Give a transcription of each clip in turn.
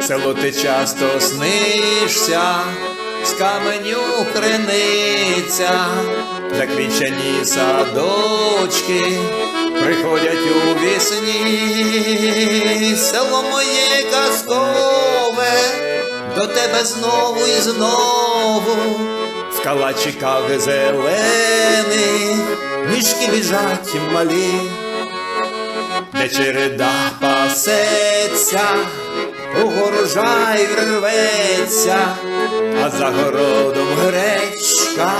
Село ти часто снишся, з каменю криниця, заквічені садочки приходять у вісні, село моє казкове, до тебе знову і знову, в калачиках зелений, мішки біжать малі. Де череда пасеться, угорожай рветься, а за городом гречка,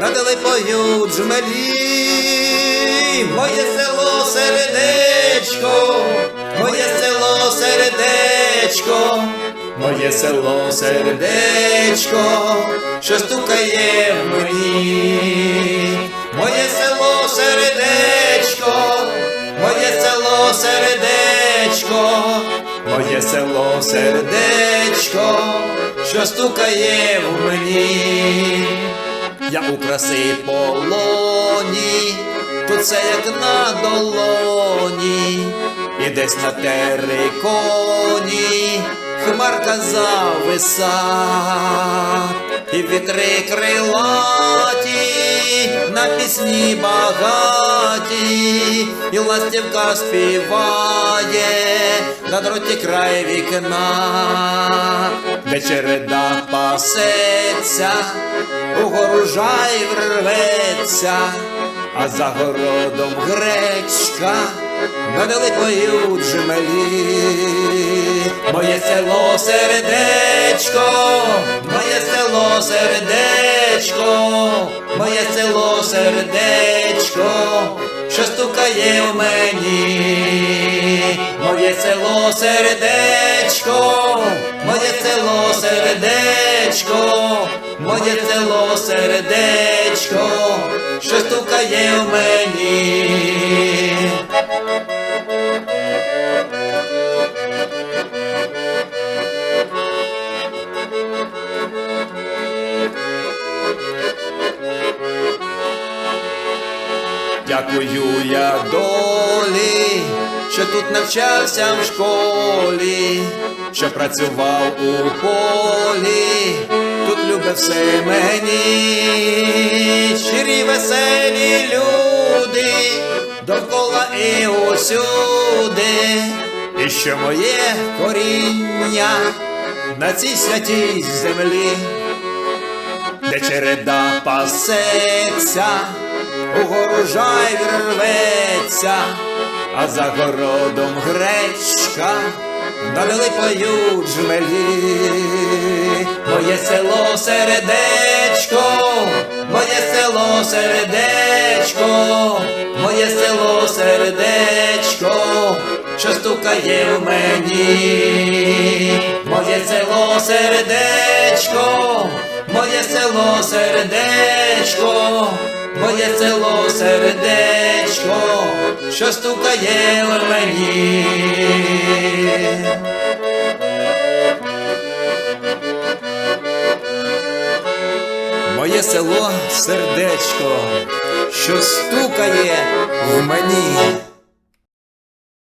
надали поють жмелі, моє село сердечко, моє село сердечко, моє село сердечко, що стукає в мені, село сердечко, моє село сердечко, що стукає в мені, я у краси полоні, тут все як на долоні, і десь на териконі хмарка зависа, і вітри крилаті, на пісні багаті, і ластівка співає на дроті край вікна, де череда пасеться, угору жай рветься, а за городом гречка. Надали поють жмелі, моє село сердечко, моє село сердечко, моє село сердечко, що стукає в мені, моє село сердечко, моє село сердечко, моє село сердечко, Дякую я долі, що тут навчався в школі, що працював у полі, тут любив все мені, щирі веселі люди, довкола і усюди, і що моє коріння на цій святій землі де череда пасеться, угорожай рветься, а за городом гречка, надали поють жмелі, моє село сердечко, моє село сердечко, моє село сердечко, що стукає в мені, моє село сердечко, моє село сердечко, моє село сердечко, що стукає в мені. Моє село сердечко, що стукає в мені.